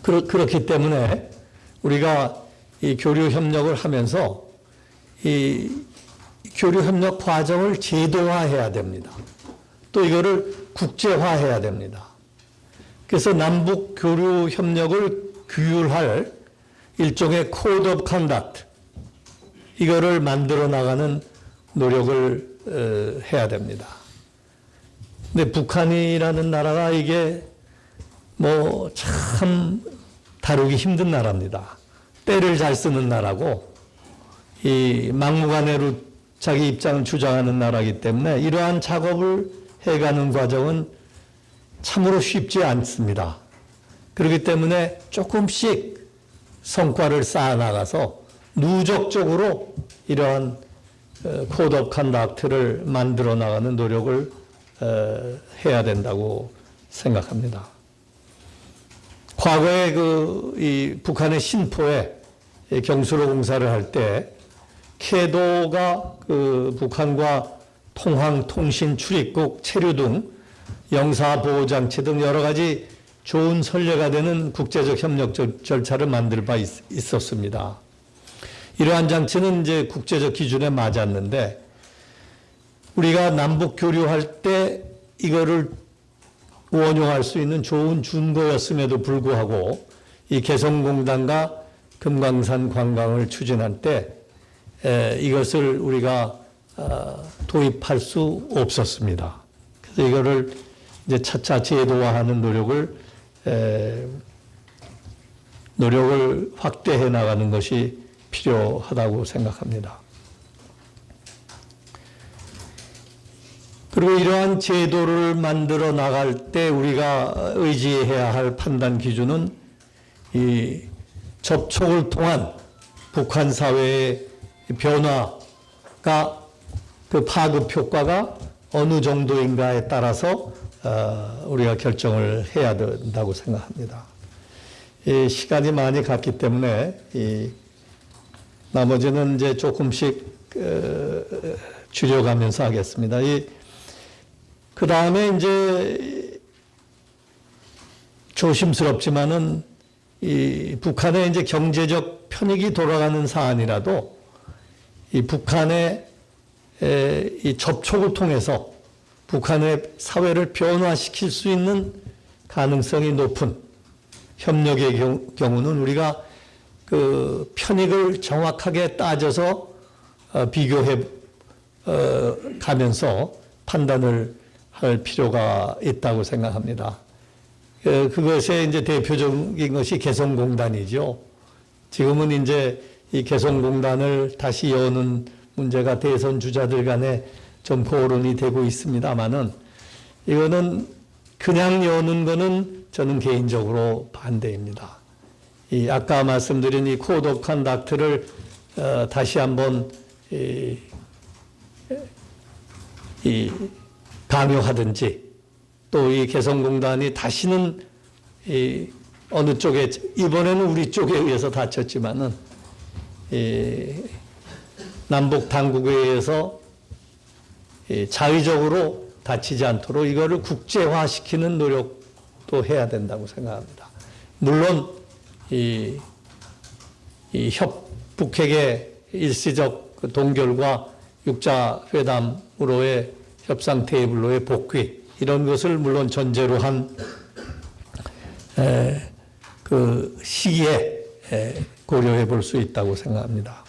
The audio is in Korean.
그렇, 그렇기 때문에 우리가 이 교류 협력을 하면서 이 교류 협력 과정을 제도화해야 됩니다. 또 이거를 국제화해야 됩니다. 그래서 남북 교류 협력을 규율할 일종의 코드 오브 컨덕트 이거를 만들어 나가는 노력을 어, 해야 됩니다. 근데 북한이라는 나라가 이게 뭐 참 다루기 힘든 나라입니다. 때를 잘 쓰는 나라고 이 막무가내로 자기 입장을 주장하는 나라이기 때문에 이러한 작업을 해가는 과정은 참으로 쉽지 않습니다. 그렇기 때문에 조금씩 성과를 쌓아 나가서 누적적으로 이러한 어, 코드 오브 컨덕트를 만들어 나가는 노력을 어, 해야 된다고 생각합니다. 과거에 그 이 북한의 신포에 이 경수로 공사를 할 때 캐도가 그 북한과 통항, 통신, 출입국, 체류 등 영사 보호 장치 등 여러 가지 좋은 선례가 되는 국제적 협력 절- 절차를 만들 바 있, 있었습니다. 이러한 장치는 이제 국제적 기준에 맞았는데 우리가 남북 교류할 때 이거를 원용할 수 있는 좋은 준거였음에도 불구하고 이 개성공단과 금강산 관광을 추진할 때 에, 이것을 우리가 어, 도입할 수 없었습니다. 그래서 이거를 이제 차차 제도화하는 노력을 에, 노력을 확대해 나가는 것이 필요하다고 생각합니다. 그리고 이러한 제도를 만들어 나갈 때 우리가 의지해야 할 판단 기준은 이 접촉을 통한 북한 사회의 변화가 그 파급 효과가 어느 정도인가에 따라서 어, 우리가 결정을 해야 된다고 생각합니다. 이 시간이 많이 갔기 때문에 이 나머지는 이제 조금씩 어, 줄여가면서 하겠습니다. 이그 다음에 이제 조심스럽지만은 이 북한의 이제 경제적 편익이 돌아가는 사안이라도 이 북한의 에, 이 접촉을 통해서 북한의 사회를 변화시킬 수 있는 가능성이 높은 협력의 경- 경우는 우리가 그 편익을 정확하게 따져서 어, 비교해 어, 가면서 판단을 할 필요가 있다고 생각합니다. 어, 그것의 이제 대표적인 것이 개성공단이죠. 지금은 이제 이 개성공단을 다시 여는 문제가 대선 주자들 간에 좀 거론이 되고 있습니다만은 이거는 그냥 여는 거는 저는 개인적으로 반대입니다. 이 아까 말씀드린 이 코드 오브 컨덕트를 어, 다시 한번 이, 이 강요하든지 또 이 개성공단이 다시는 이 어느 쪽에 이번에는 우리 쪽에 의해서 다쳤지만은 이 남북 당국에 의해서 이 자의적으로 다치지 않도록 이거를 국제화시키는 노력도 해야 된다고 생각합니다. 물론 이, 이 협 북핵의 일시적 그 동결과 육자 회담으로의 협상 테이블로의 복귀 이런 것을 물론 전제로 한 그 시기에 에, 고려해 볼 수 있다고 생각합니다.